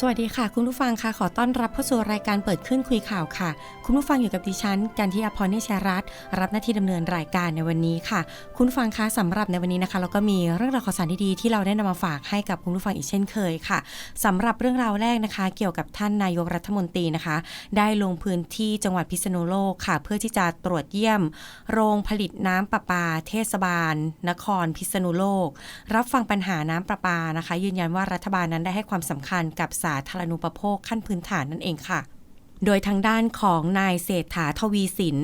สวัสดีค่ะ คุณผู้ฟังค่ะขอต้อนรับเข้าสู่รายการเปิดขึ้นคุยข่าวค่ะ คุณผู้ฟังอยู่กับดิฉันกันที่อภรนิชยรัตน์รับหน้าที่ดำเนินรายการในวันนี้ค่ะ คุณผู้ฟังคะสำหรับในวันนี้นะคะ เราก็มีเรื่องราวข่าวสารดีๆที่เราได้นำมาฝากให้กับคุณผู้ฟังอีกเช่นเคยค่ะสำหรับเรื่องราวแรกนะคะ เกี่ยวกับท่านนายกรัฐมนตรีนะคะ ได้ลงพื้นที่จังหวัดพิษณุโลกค่ะ เพื่อที่จะตรวจเยี่ยม โรงผลิตน้ำประปา เทศบาล นคร พิษณุโลก รับฟังปัญหาน้ำประปานะคะ ยืนยันว่ารัฐบาลนั้นได้ให้ความสำคัญกับสาธารณูปโภคขั้นพื้นฐานนั่นเองค่ะโดยทางด้านของนายเศรษฐาทวีสิน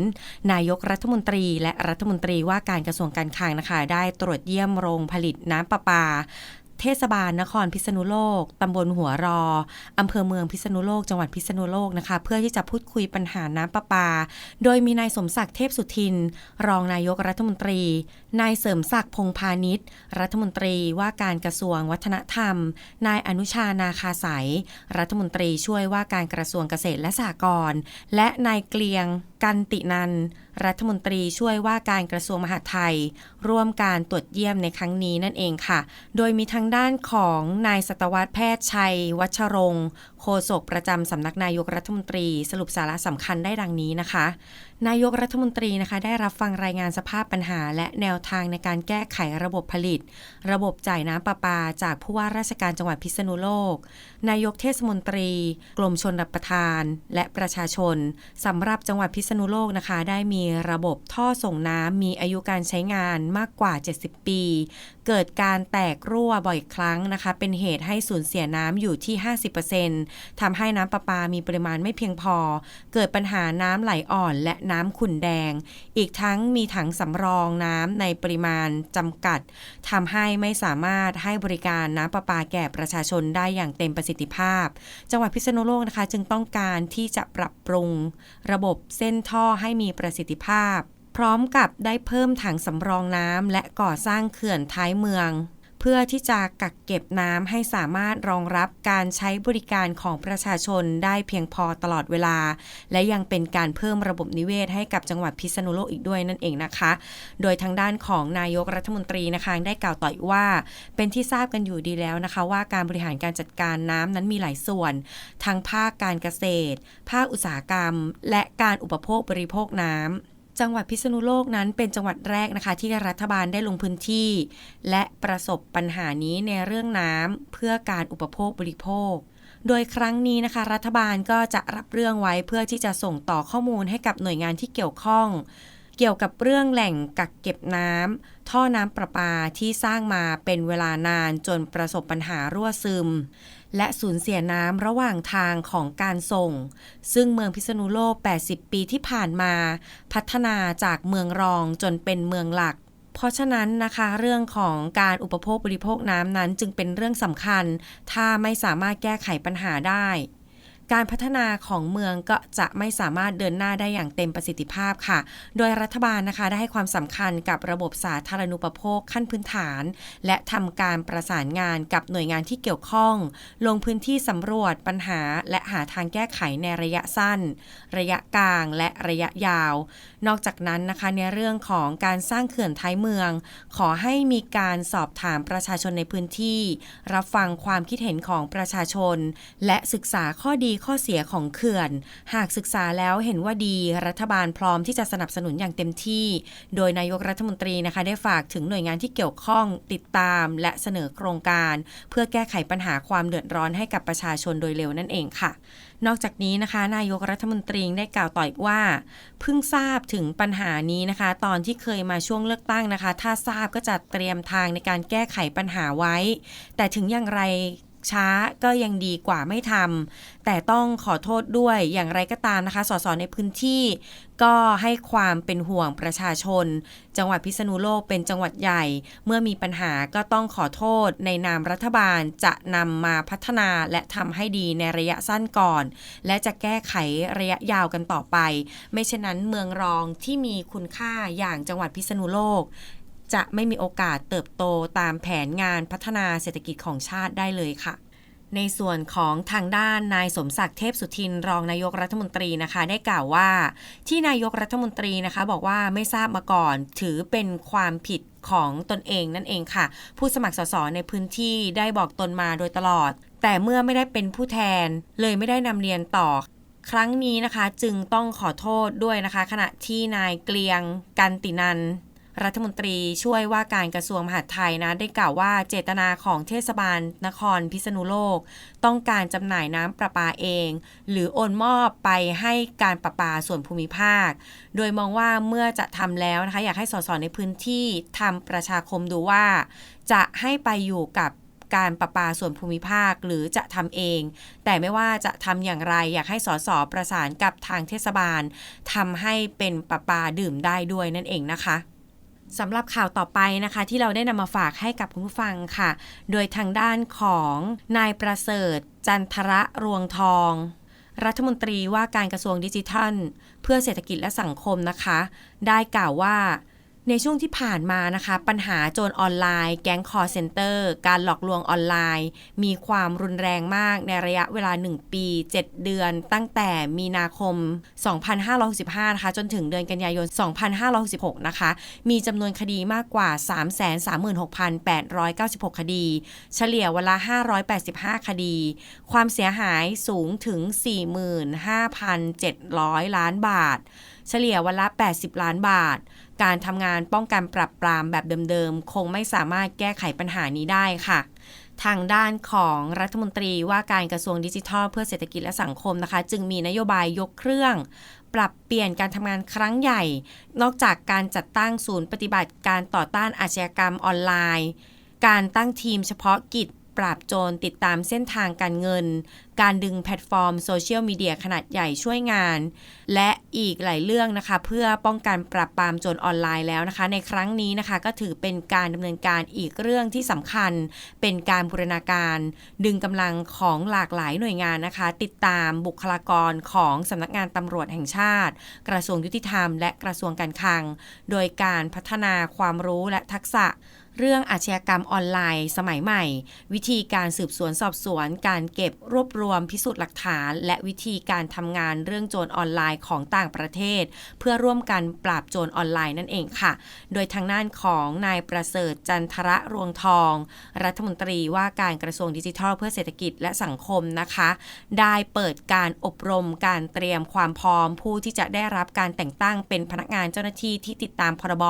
นายกรัฐมนตรีและรัฐมนตรีว่าการกระทรวงการคลังนะคะ ได้ตรวจเยี่ยมโรงผลิตน้ำประปา เทศบาลนครพิษณุโลก ตำบลหัวรอ อำเภอเมืองพิษณุโลก จังหวัดพิษณุโลกนะคะ เพื่อที่จะพูดคุยปัญหาน้ำประปา โดยมีนายสมศักดิ์เทพสุทิน รองนายกรัฐมนตรี นายเสริมศักดิ์พงพาณิชย์ รัฐมนตรีว่าการกระทรวงวัฒนธรรม นายอนุชานาคาสายรัฐมนตรีช่วยว่าการกระทรวงเกษตรและสหกรณ์และนายเกลียง กันตินัน รัฐมนตรีช่วยว่าการกระทรวงมหาดไทย ร่วมการตรวจเยี่ยมในครั้งนี้นั่นเองค่ะ โดยมีทางด้านของนายสัตวแพทย์ชัย วัชรงค์ โฆษกประจำสำนักนายกรัฐมนตรี สรุปสาระสำคัญได้ดังนี้นะคะ นายกรัฐมนตรีนะคะ ได้รับฟังรายงานสภาพปัญหา และแนวทางในการแก้ไขระบบผลิต ระบบจ่ายน้ำประปา จากผู้ว่าราชการจังหวัดพิษณุโลก นายกเทศมนตรี กรมชนรับประทาน และประชาชนสำหรับจังหวัดพิษณุโลกนะคะ ได้มีระบบท่อส่งน้ำมีอายุการใช้งานมากกว่า 70 ปีเกิดการแตกรั่วบ่อยครั้งนะคะ เป็นเหตุให้สูญเสียน้ำอยู่ที่ 50%ทำให้น้ำประปามีปริมาณไม่เพียงพอ เกิดปัญหาน้ำไหลอ่อนและน้ำขุ่นแดง อีกทั้งมีถังสำรองน้ำในปริมาณจำกัดทำให้ไม่สามารถให้บริการน้ำประปาแก่ประชาชนได้อย่างเต็มประสิทธิภาพ จังหวัดพิษณุโลกนะคะ จึงต้องการที่จะปรับปรุง ระบบเส้นท่อให้มีประสิทธิภาพ พร้อมกับได้เพิ่มถังสำรองน้ำและก่อสร้างเขื่อนท้ายเมือง เพื่อที่จะกักเก็บน้ำให้สามารถรองรับการใช้บริการของประชาชนได้เพียงพอตลอดเวลา และยังเป็นการเพิ่มระบบนิเวศให้กับจังหวัดพิษณุโลกอีกด้วยนั่นเองนะคะ โดยทางด้านของนายกรัฐมนตรีนะคะได้กล่าวต่ออีกว่า เป็นที่ทราบกันอยู่ดีแล้วนะคะ ว่าการบริหารการจัดการน้ำนั้นมีหลายส่วน ทั้งภาคการเกษตร ภาคอุตสาหกรรม และการอุปโภคบริโภคน้ำ จังหวัดพิษณุโลกนั้นเป็นจังหวัดแรกนะคะ ที่รัฐบาลได้ลงพื้นที่ และประสบปัญหานี้ในเรื่องน้ำเพื่อการอุปโภคบริโภค โดยครั้งนี้นะคะ รัฐบาลก็จะรับเรื่องไว้เพื่อที่จะส่งต่อข้อมูลให้กับหน่วยงานที่เกี่ยวข้อง เกี่ยวกับเรื่องแหล่งกักเก็บน้ำท่อน้ำประปาที่สร้างมาเป็นเวลานานจนประสบปัญหารั่วซึม และสูญเสียน้ำระหว่างทางของการส่ง ซึ่งเมืองพิษณุโลก 80 ปีที่ผ่านมา พัฒนาจากเมืองรองจนเป็นเมืองหลักเพราะฉะนั้นนะคะเรื่องของการอุปโภคบริโภคน้ำนั้นจึงเป็นเรื่องสำคัญ ถ้าไม่สามารถแก้ไขปัญหาได้ การพัฒนาของเมืองก็จะไม่สามารถเดินหน้าได้อย่างเต็มประสิทธิภาพค่ะ โดยรัฐบาลนะคะได้ให้ความสำคัญกับระบบสาธารณูปโภคขั้นพื้นฐาน และทำการประสานงานกับหน่วยงานที่เกี่ยวข้อง ลงพื้นที่สำรวจปัญหา และหาทางแก้ไขในระยะสั้น ระยะกลางและระยะยาว นอกจากนั้นนะคะในเรื่องของการสร้างเขื่อนท้ายเมือง ขอให้มีการสอบถามประชาชนในพื้นที่ รับฟังความคิดเห็นของประชาชน และศึกษาข้อดีข้อเสียของเขื่อน หากศึกษาแล้วเห็นว่าดีรัฐบาลพร้อมที่จะสนับสนุนอย่างเต็มที่ โดยนายกรัฐมนตรีนะคะได้ฝากถึงหน่วยงานที่เกี่ยวข้องติดตามและเสนอโครงการ เพื่อแก้ไขปัญหาความเดือดร้อนให้กับประชาชนโดยเร็วนั่นเองค่ะนอกจากนี้นะคะ นายกรัฐมนตรีได้กล่าวต่ออีกว่า เพิ่งทราบถึงปัญหานี้นะคะ ตอนที่เคยมาช่วงเลือกตั้งนะคะ ถ้าทราบก็จะเตรียมทางในการแก้ไขปัญหาไว้ แต่ถึงอย่างไร ช้าก็ยังดีกว่าไม่ทำแต่ต้องขอโทษด้วยอย่างไรก็ตามนะคะ สสในพื้นที่ก็ให้ความเป็นห่วงประชาชน จังหวัดพิษณุโลกเป็นจังหวัดใหญ่ เมื่อมีปัญหาก็ต้องขอโทษในนามรัฐบาลจะนำมาพัฒนาและทำให้ดีในระยะสั้นก่อน และจะแก้ไขระยะยาวกันต่อไป ไม่เช่นนั้นเมืองรองที่มีคุณค่าอย่างจังหวัดพิษณุโลก จะไม่มีโอกาสเติบโตตามแผนงานพัฒนาเศรษฐกิจของชาติได้เลยค่ะ ในส่วนของทางด้านนายสมศักดิ์เทพสุทินรองนายกรัฐมนตรีนะคะ ได้กล่าวว่า ที่นายกรัฐมนตรีนะคะบอกว่าไม่ทราบมาก่อน ถือเป็นความผิดของตนเองนั่นเองค่ะ ผู้สมัครสสในพื้นที่ได้บอกตนมาโดยตลอด แต่เมื่อไม่ได้เป็นผู้แทน เลยไม่ได้นำเรียนต่อครั้งนี้นะคะจึงต้องขอโทษด้วยนะคะ ขณะที่นายเกลียงกันตินัน รัฐมนตรีช่วยว่าการกระทรวงมหาดไทยนะได้กล่าวว่าเจตนาของเทศบาลนครพิษณุโลก ต้องการจำหน่ายน้ำประปาเอง หรือโอนมอบไปให้การประปาส่วนภูมิภาค โดยมองว่าเมื่อจะทำแล้วนะคะอยากให้สสในพื้นที่ทำประชาคมดูว่า จะให้ไปอยู่กับการประปาส่วนภูมิภาคหรือจะทำเอง แต่ไม่ว่าจะทำอย่างไร อยากให้สสประสานกับทางเทศบาลทำให้เป็นประปาดื่มได้ด้วยนั่นเองนะคะ สำหรับข่าวต่อไปนะคะ ที่เราได้นำมาฝากให้กับคุณผู้ฟังค่ะ โดยทางด้านของนายประเสริฐ จันทระรวงทอง รัฐมนตรีว่าการกระทรวงดิจิทัล เพื่อเศรษฐกิจและสังคมนะคะ ได้กล่าวว่า ในช่วงที่ผ่านมานะคะ ปัญหาโจรออนไลน์ แก๊งคอร์เซนเตอร์ การหลอกลวงออนไลน์ มีความรุนแรงมากในระยะเวลา 1 ปี 7 เดือน ตั้งแต่มีนาคม 2565นะคะจนถึงเดือนกันยายน 2566นะคะ มีจำนวนคดีมากกว่า 336,896 คดี เฉลี่ยเวลา 585 คดี ความเสียหายสูงถึง 45,700 ล้านบาท เฉลี่ยวันละ 80 ล้านบาท การทำงานป้องกันปรับปรามแบบเดิมๆ คงไม่สามารถแก้ไขปัญหานี้ได้ค่ะ ทางด้านของรัฐมนตรีว่าการกระทรวงดิจิทัล เพื่อเศรษฐกิจและสังคมนะคะ จึงมีนโยบายยกเครื่องปรับเปลี่ยนการทำงานครั้งใหญ่ นอกจากการจัดตั้งศูนย์ปฏิบัติการต่อต้านอาชญากรรมออนไลน์ การตั้งทีมเฉพาะกิจ ปราบโจรติดตามเส้นทางการเงิน การดึงแพลตฟอร์มโซเชียลมีเดียขนาดใหญ่ช่วยงาน และอีกหลายเรื่องนะคะ เพื่อป้องกันปราบปรามโจรออนไลน์แล้วนะคะ ในครั้งนี้นะคะก็ถือเป็นการดำเนินการอีกเรื่องที่สำคัญ เป็นการบูรณาการ ดึงกำลังของหลากหลายหน่วยงานนะคะ ติดตามบุคลากรของสำนักงานตำรวจแห่งชาติ กระทรวงยุติธรรม และกระทรวงการคลัง โดยการพัฒนาความรู้และทักษะ เรื่องอาชญากรรมออนไลน์ สมัยใหม่ วิธีการสืบสวนสอบสวน การเก็บรวบรวมพิสูจน์หลักฐาน และวิธีการทำงานเรื่องโจรออนไลน์ของต่างประเทศ เพื่อร่วมกันปราบโจรออนไลน์นั่นเองค่ะ โดยทางด้านของนายประเสริฐจันทระรวงทอง รัฐมนตรีว่าการกระทรวงดิจิทัล เพื่อเศรษฐกิจและสังคมนะคะ ได้เปิดการอบรมการเตรียมความพร้อมผู้ที่จะได้รับการแต่งตั้งเป็นพนักงานเจ้าหน้าที่ที่ติดตามพรบ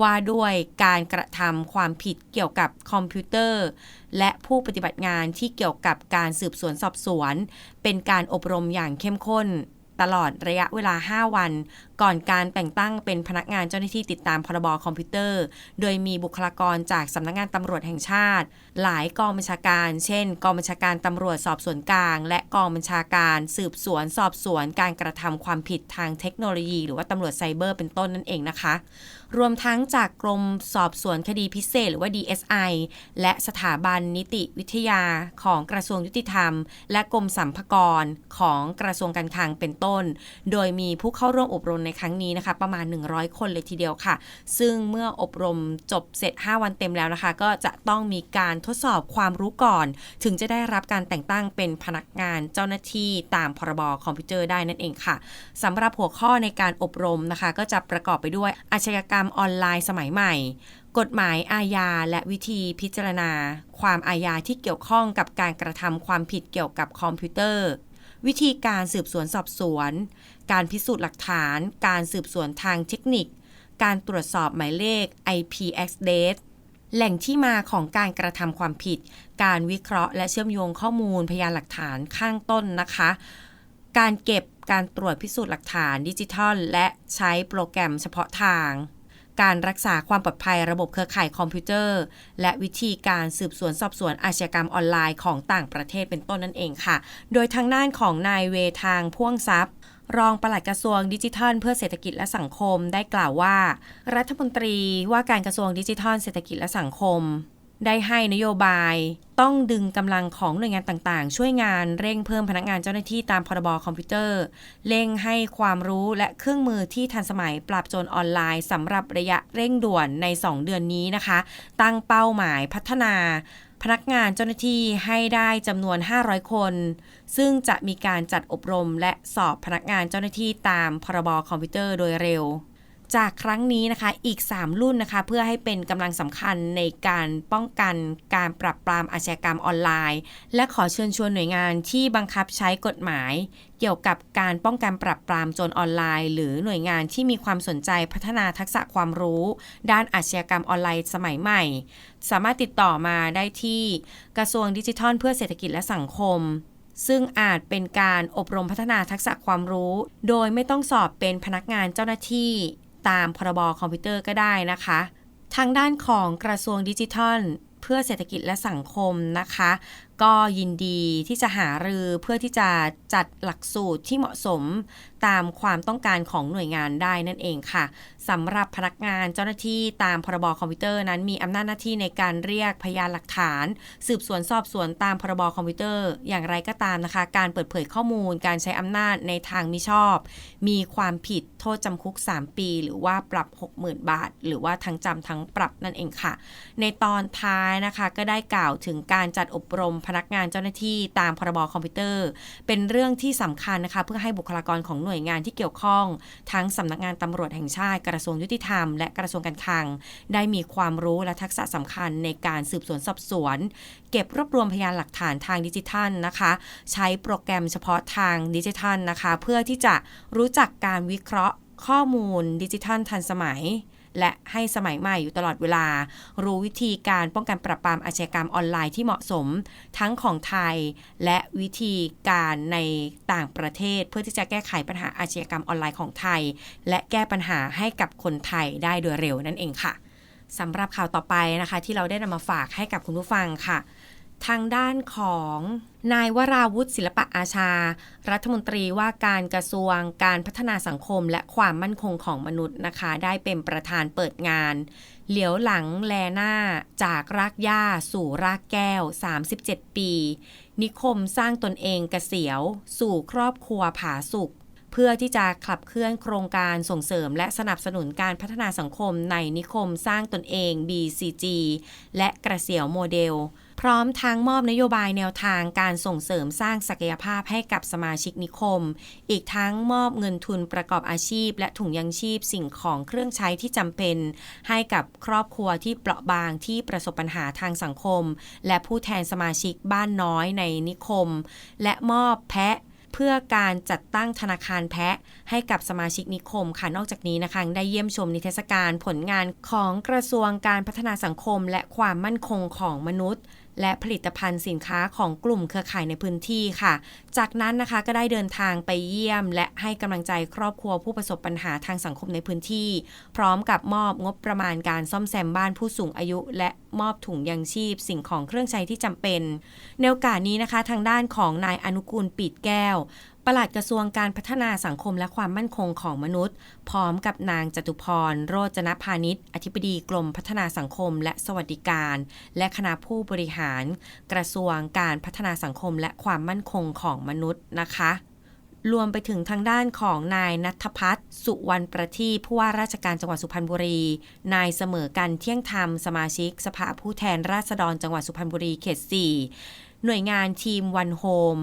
ว่าด้วยการกระทำความผิดเกี่ยวกับคอมพิวเตอร์ และผู้ปฏิบัติงานที่เกี่ยวกับการสืบสวนสอบสวน เป็นการอบรมอย่างเข้มข้น ตลอดระยะเวลา 5 วัน ก่อนการแต่งตั้งเป็นพนักงานเจ้าหน้าที่ติดตามพรบคอมพิวเตอร์ โดยมีบุคลากรจากสำนักงานตำรวจแห่งชาติ หลายกองบัญชาการ เช่น กองบัญชาการตำรวจสอบสวนกลาง และกองบัญชาการสืบสวนสอบสวนการกระทำความผิดทางเทคโนโลยี หรือว่าตำรวจไซเบอร์เป็นต้นนั่นเองนะคะ รวมทั้งจากกรมสอบสวนคดีพิเศษหรือว่า DSI และสถาบันนิติวิทยาของกระทรวงยุติธรรม และกรมสัมภากรของกระทรวงการคลังเป็นต้น โดยมีผู้เข้าร่วมอบรมในครั้งนี้นะคะ ประมาณ 100 คนเลยทีเดียวค่ะ ซึ่งเมื่ออบรมจบเสร็จ 5 วันเต็มแล้วนะคะ ก็จะต้องมีการทดสอบความรู้ก่อน ถึงจะได้รับการแต่งตั้งเป็นพนักงานเจ้าหน้าที่ตามพรบคอมพิวเตอร์ได้นั่นเองค่ะสำหรับหัวข้อในการอบรมนะคะ ก็จะประกอบไปด้วยอาชญากรรมออนไลน์สมัยใหม่ กฎหมายอาญาและวิธีพิจารณา ความอาญาที่เกี่ยวข้องกับการกระทำความผิดเกี่ยวกับคอมพิวเตอร์ วิธีการสืบสวนสอบสวน การพิสูจน์หลักฐาน การสืบสวนทางเทคนิค การตรวจสอบหมายเลข IP address แหล่งที่มาของการกระทำความผิด การวิเคราะห์และเชื่อมโยงข้อมูลพยานหลักฐานข้างต้นนะคะ การเก็บการตรวจพิสูจน์หลักฐานดิจิทัล และใช้โปรแกรมเฉพาะทาง การรักษาความปลอดภัยระบบเครือข่ายคอมพิวเตอร์ และวิธีการสืบสวนสอบสวนอาชญากรรมออนไลน์ของต่างประเทศเป็นต้นนั่นเองค่ะ โดยทางด้านของนายเวทางพ่วงทรัพย์ รองปลัดกระทรวงดิจิทัล เพื่อเศรษฐกิจและสังคมได้กล่าวว่า รัฐมนตรีว่าการกระทรวงดิจิทัล เศรษฐกิจและสังคม ได้ให้นโยบาย ต้องดึงกำลังของหน่วยงานต่างๆ ช่วยงานเร่งเพิ่มพนักงานเจ้าหน้าที่ตามพรบคอมพิวเตอร์ เร่งให้ความรู้และเครื่องมือที่ทันสมัยปราบโจรออนไลน์สำหรับระยะเร่งด่วนใน 2 เดือนนี้นะคะ ตั้งเป้าหมายพัฒนา พนักงานเจ้าหน้าที่ให้ได้จำนวน 500 คน ซึ่งจะมีการจัดอบรมและสอบพนักงานเจ้าหน้าที่ตามพรบคอมพิวเตอร์โดยเร็ว จากครั้งนี้นะคะอีก 3 รุ่นนะคะ เพื่อให้เป็นกำลังสำคัญในการป้องกันการปรับปรามอาชญากรรมออนไลน์ และขอเชิญชวนหน่วยงานที่บังคับใช้กฎหมาย เกี่ยวกับการป้องกันปรับปรามโจรออนไลน์ หรือหน่วยงานที่มีความสนใจพัฒนาทักษะความรู้ ด้านอาชญากรรมออนไลน์สมัยใหม่ สามารถติดต่อมาได้ที่กระทรวงดิจิทัล เพื่อเศรษฐกิจและสังคมซึ่งอาจเป็นการอบรมพัฒนาทักษะความรู้ โดยไม่ต้องสอบเป็นพนักงานเจ้าหน้าที่ ตามพรบคอมพิวเตอร์ก็ได้นะคะ ทางด้านของกระทรวงดิจิทัล เพื่อเศรษฐกิจและสังคมนะคะ ก็ยินดีที่จะหารือเพื่อที่จะจัดหลักสูตรที่เหมาะสมตามความต้องการของหน่วยงานได้นั่นเองค่ะสำหรับพนักงานเจ้าหน้าที่ตามพรบคอมพิวเตอร์นั้นมีอำนาจหน้าที่ในการเรียกพยานหลักฐาน สืบสวนสอบสวนตามพรบคอมพิวเตอร์ อย่างไรก็ตามนะคะ การเปิดเผยข้อมูล การใช้อำนาจในทางมิชอบ มีความผิดโทษจำคุก 3 ปี หรือว่าปรับ 60,000 บาท หรือว่าทั้งจำทั้งปรับนั่นเองค่ะ ในตอนท้ายนะคะก็ได้กล่าวถึงการจัดอบรมพนักงานเจ้าหน้าที่ตามพรบคอมพิวเตอร์ เป็นเรื่องที่สำคัญนะคะ เพื่อให้บุคลากรของหน่วยงานที่เกี่ยวข้อง ทั้งสำนักงานตำรวจแห่งชาติกระทรวงยุติธรรมและกระทรวงการคลัง ได้มีความรู้และทักษะสำคัญในการสืบสวนสอบสวน เก็บรวบรวมพยานหลักฐานทางดิจิทัลนะคะ ใช้โปรแกรมเฉพาะทางดิจิทัลนะคะ เพื่อที่จะรู้จักการวิเคราะห์ข้อมูลดิจิทัลทันสมัย และให้สมัยใหม่อยู่ตลอดเวลา รู้วิธีการป้องกันปราบปรามอาชญากรรมออนไลน์ที่เหมาะสม ทั้งของไทย และวิธีการในต่างประเทศ เพื่อที่จะแก้ไขปัญหาอาชญากรรมออนไลน์ของไทย และแก้ปัญหาให้กับคนไทยได้โดยเร็วนั่นเองค่ะสำหรับข่าวต่อไปนะคะ ที่เราได้นำมาฝากให้กับคุณผู้ฟังค่ะ ทางด้านของนายวราวุฒิศิลปะอาชา รัฐมนตรีว่าการกระทรวงการพัฒนาสังคมและความมั่นคงของมนุษย์นะคะ ได้เป็นประธานเปิดงาน เหลียวหลังแลหน้าจากรากหญ้าสู่รากแก้ว 37 ปี นิคมสร้างตนเองกเกษียว สู่ครอบครัวผาสุกเพื่อที่จะขับเคลื่อนโครงการส่งเสริม และสนับสนุนการพัฒนาสังคมในนิคมสร้างตนเอง BCG และกระเสียวโมเดล พร้อมทั้งมอบนโยบายแนวทางการส่งเสริมสร้างศักยภาพให้กับสมาชิกนิคม อีกทั้งมอบเงินทุนประกอบอาชีพ และถุงยังชีพสิ่งของเครื่องใช้ที่จำเป็น ให้กับครอบครัวที่เปราะบางที่ประสบปัญหาทางสังคม และผู้แทนสมาชิกบ้านน้อยในนิคม และมอบแพะเพื่อการจัดตั้งธนาคารแพะให้กับสมาชิกนิคมค่ะนอกจากนี้นะคะได้เยี่ยมชมนิทรรศการผลงานของกระทรวงการพัฒนาสังคม และความมั่นคงของมนุษย์ และผลิตภัณฑ์สินค้าของกลุ่มเครือข่ายในพื้นที่ค่ะ จากนั้นนะคะก็ได้เดินทางไปเยี่ยม และให้กำลังใจครอบครัวผู้ประสบปัญหาทางสังคมในพื้นที่ พร้อมกับมอบงบประมาณการซ่อมแซมบ้านผู้สูงอายุ และมอบถุงยังชีพ สิ่งของเครื่องใช้ที่จำเป็น ในโอกาสนี้นะคะ ทางด้านของนายอนุกูลปิดแก้ว ปลัดกระทรวงการพัฒนาสังคมและความมั่นคงของมนุษย์ พร้อมกับนางจตุพร โรจนพาณิชย์ อธิบดีกรมพัฒนาสังคมและสวัสดิการ และคณะผู้บริหาร กระทรวงการพัฒนาสังคมและความมั่นคงของมนุษย์นะคะรวมไปถึงทางด้านของนายนัทพัฒน์สุวรรณประทีผู้ว่าราชการจังหวัดสุพรรณบุรี นายเสมอกันเที่ยงธรรมสมาชิก สภาผู้แทนราษฎรจังหวัดสุพรรณบุรีเขต 4 หน่วยงานทีมวันโฮม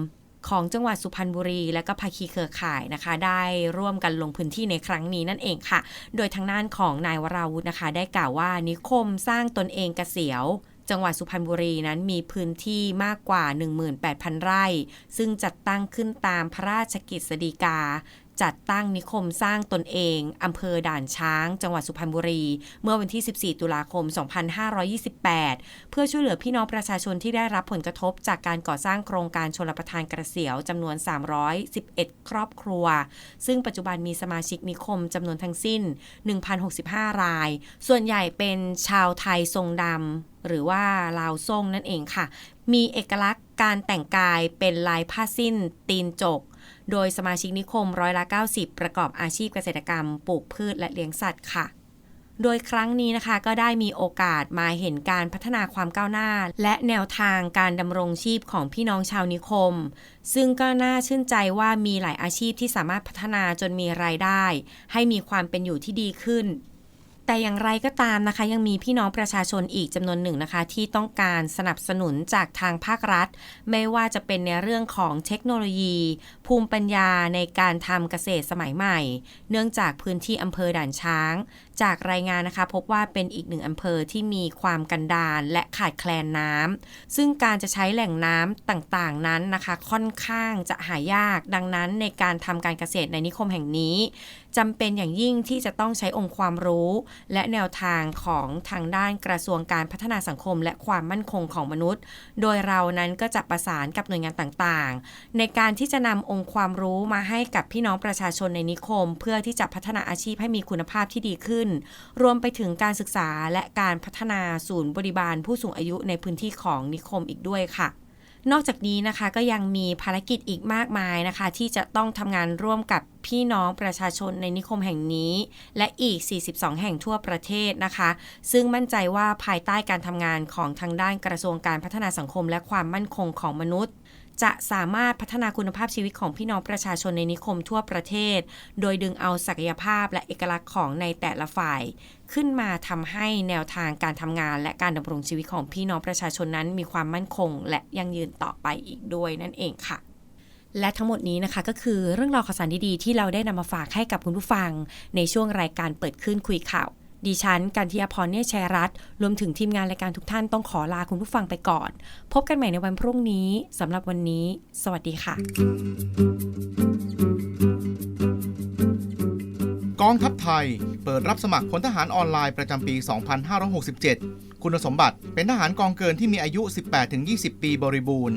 ของจังหวัดสุพรรณบุรี และก็ภาคีเครือข่ายนะคะ ได้ร่วมกันลงพื้นที่ในครั้งนี้นั่นเองค่ะ โดยทางด้านของนายวราวุธนะคะ ได้กล่าวว่านิคมสร้างตนเองเกษียว จังหวัดสุพรรณบุรีนั้นมีพื้นที่มากกว่า 18,000 ไร่ ซึ่งจัดตั้งขึ้นตามพระราชกิจสฎีกาจัดตั้งนิคมสร้างตนเองอำเภอด่านช้าง จังหวัดสุพรรณบุรี เมื่อวันที่ 14 ตุลาคม 2528 เพื่อช่วยเหลือพี่น้องประชาชนที่ได้รับผลกระทบจากการก่อสร้างโครงการชลประทานกระเสียวจำนวน 311 ครอบครัว ซึ่งปัจจุบันมีสมาชิกนิคมจำนวนทั้งสิ้น 1,065 ราย ส่วนใหญ่เป็นชาวไทยทรงดำ หรือว่าลาวทรงนั่นเองค่ะ มีเอกลักษณ์การแต่งกายเป็นลายผ้าสิ้น ตีนจก โดยสมาชิกนิคมร้อยละ 90 ประกอบอาชีพเกษตรกรรม ปลูกพืชและเลี้ยงสัตว์ค่ะโดยครั้งนี้นะคะก็ได้มีโอกาสมาเห็นการพัฒนาความก้าวหน้า และแนวทางการดำรงชีพของพี่น้องชาวนิคม ซึ่งก็น่าชื่นใจว่ามีหลายอาชีพที่สามารถพัฒนาจนมีรายได้ ให้มีความเป็นอยู่ที่ดีขึ้น แต่อย่างไรก็ตามนะคะ ยังมีพี่น้องประชาชนอีกจำนวนหนึ่งนะคะ ที่ต้องการสนับสนุนจากทางภาครัฐ ไม่ว่าจะเป็นในเรื่องของเทคโนโลยี ภูมิปัญญาในการทำเกษตรสมัยใหม่ เนื่องจากพื้นที่อำเภอด่านช้าง จากรายงานนะคะ พบว่าเป็นอีกหนึ่งอำเภอที่มีความกันดารและขาดแคลนน้ำซึ่งการจะใช้แหล่งน้ำต่างๆนั้นนะคะ ค่อนข้างจะหายาก ดังนั้นในการทำการเกษตรในนิคมแห่งนี้จำเป็นอย่างยิ่งที่จะต้องใช้องค์ความรู้ และแนวทางของทางด้านกระทรวงการพัฒนาสังคม และความมั่นคงของมนุษย์ โดยเรานั้นก็จะประสานกับหน่วยงานต่างๆ ในการที่จะนำองค์ความรู้มาให้กับพี่น้องประชาชนในนิคม เพื่อที่จะพัฒนาอาชีพให้มีคุณภาพที่ดีขึ้นรวมไปถึงการศึกษาและการพัฒนาศูนย์บริบาลผู้สูงอายุในพื้นที่ของนิคมอีกด้วยค่ะนอกจากนี้นะคะก็ยังมีภารกิจอีกมากมายนะคะ ที่จะต้องทำงานร่วมกับพี่น้องประชาชนในนิคมแห่งนี้ และอีก 42 แห่งทั่วประเทศนะคะ ซึ่งมั่นใจว่าภายใต้การทำงานของทางด้านกระทรวงการพัฒนาสังคม และความมั่นคงของมนุษย์ จะสามารถพัฒนาคุณภาพชีวิตของพี่น้องประชาชนในนิคมทั่วประเทศ โดยดึงเอาศักยภาพและเอกลักษณ์ของในแต่ละฝ่ายขึ้นมาทำให้แนวทางการทำงานและการดำรงชีวิตของพี่น้องประชาชนนั้น มีความมั่นคง และยั่งยืนต่อไปอีกด้วยนั่นเองค่ะ และทั้งหมดนี้นะคะก็คือเรื่องราวข่าวสารดีๆที่เราได้นำมาฝากให้กับคุณผู้ฟัง ในช่วงรายการเปิดขึ้นคุยข่าว ดิฉันกันทิยาพรเนตรชัยรัตน์รวมถึงทีมงานรายการทุกท่านต้องขอลาคุณผู้ฟังไปก่อน พบกันใหม่ในวันพรุ่งนี้สำหรับวันนี้ สวัสดีค่ะ กองทัพไทย เปิดรับสมัครพลทหารออนไลน์ประจำปี 2567 คุณสมบัติเป็นทหารกองเกินที่มีอายุ 18-20 ปีบริบูรณ์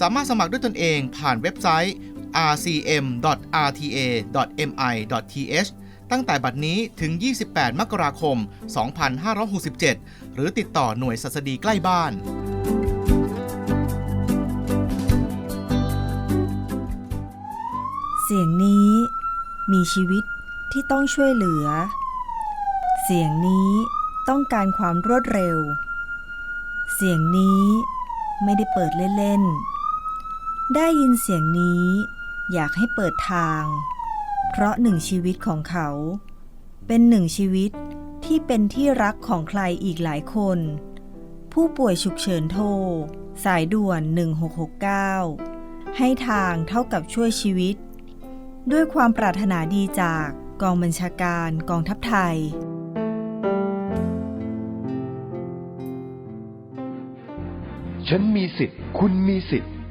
สามารถสมัครด้วยตนเองผ่านเว็บไซต์ rcm.rta.mi.th ตั้งแต่บัดนี้ถึง 28 มกราคม 2567 หรือติดต่อหน่วยสัสดีใกล้บ้าน เสียงนี้มีชีวิตที่ต้องช่วยเหลือ เสียงนี้ต้องการความรวดเร็ว เสียงนี้ไม่ได้เปิดเล่นๆ ได้ยินเสียงนี้อยากให้เปิดทาง เพราะหนึ่งชีวิตของเขา เป็นหนึ่งชีวิตที่เป็นที่รักของใครอีกหลายคน ผู้ป่วยฉุกเฉินโทร สายด่วน 1669 ให้ทางเท่ากับช่วยชีวิต ด้วยความปรารถนาดีจากกองบัญชาการกองทัพไทย ฉันมีสิทธิ์ คุณมีสิทธิ์